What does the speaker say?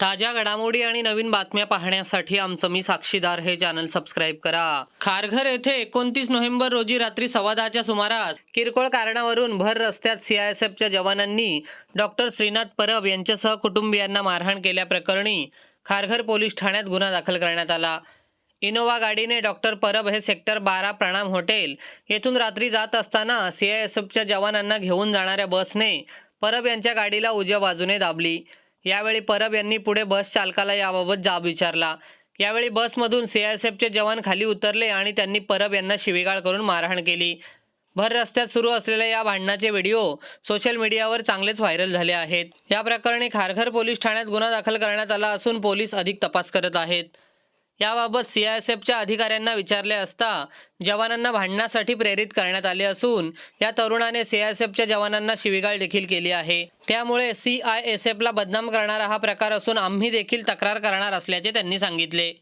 ताज्या घडामोडी आणि नवीन बातम्या पाहण्यासाठी आमचं मी साक्षीदार हे चॅनल सबस्क्राईब करा. खारघर येथे एकोणतीस नोव्हेंबर रोजी रात्री सव्वादहाच्या सुमारास किरकोळ कारणावरून भर रस्त्यात सीआयएसएफच्या जवानांनी डॉक्टर श्रीनाथ परब यांच्यासह कुटुंबियांना मारहाण केल्याप्रकरणी खारघर पोलीस ठाण्यात गुन्हा दाखल करण्यात आला. इनोवा गाडीने डॉक्टर परब हे सेक्टर बारा प्रणाम हॉटेल येथून रात्री जात असताना सीआयएसएफच्या जवानांना घेऊन जाणाऱ्या बसने परब यांच्या गाडीला उजव्या बाजूने दाबली. यावेळी परब यांनी पुढे बस चालकाला याबाबत जाब विचारला. यावेळी बसमधून सीआयएसएफचे जवान खाली उतरले आणि त्यांनी परब यांना शिवीगाळ करून मारहाण केली. भर रस्त्यात सुरू असलेल्या या भांडणाचे व्हिडिओ सोशल मीडियावर चांगलेच व्हायरल झाले आहेत. या प्रकरणी खारघर पोलीस ठाण्यात गुन्हा दाखल करण्यात आला असून पोलीस अधिक तपास करत आहेत. याबाबत सीआयएसएफच्या अधिकाऱ्यांना विचारले असता जवानांना भांडणासाठी प्रेरित करण्यात आले असून या तरुणाने सीआयएसएफच्या जवानांना शिवीगाळ देखील केली आहे. त्यामुळे सीआयएसएफला बदनाम करणारा हा प्रकार असून आम्ही देखील तक्रार करणार असल्याचे त्यांनी सांगितले.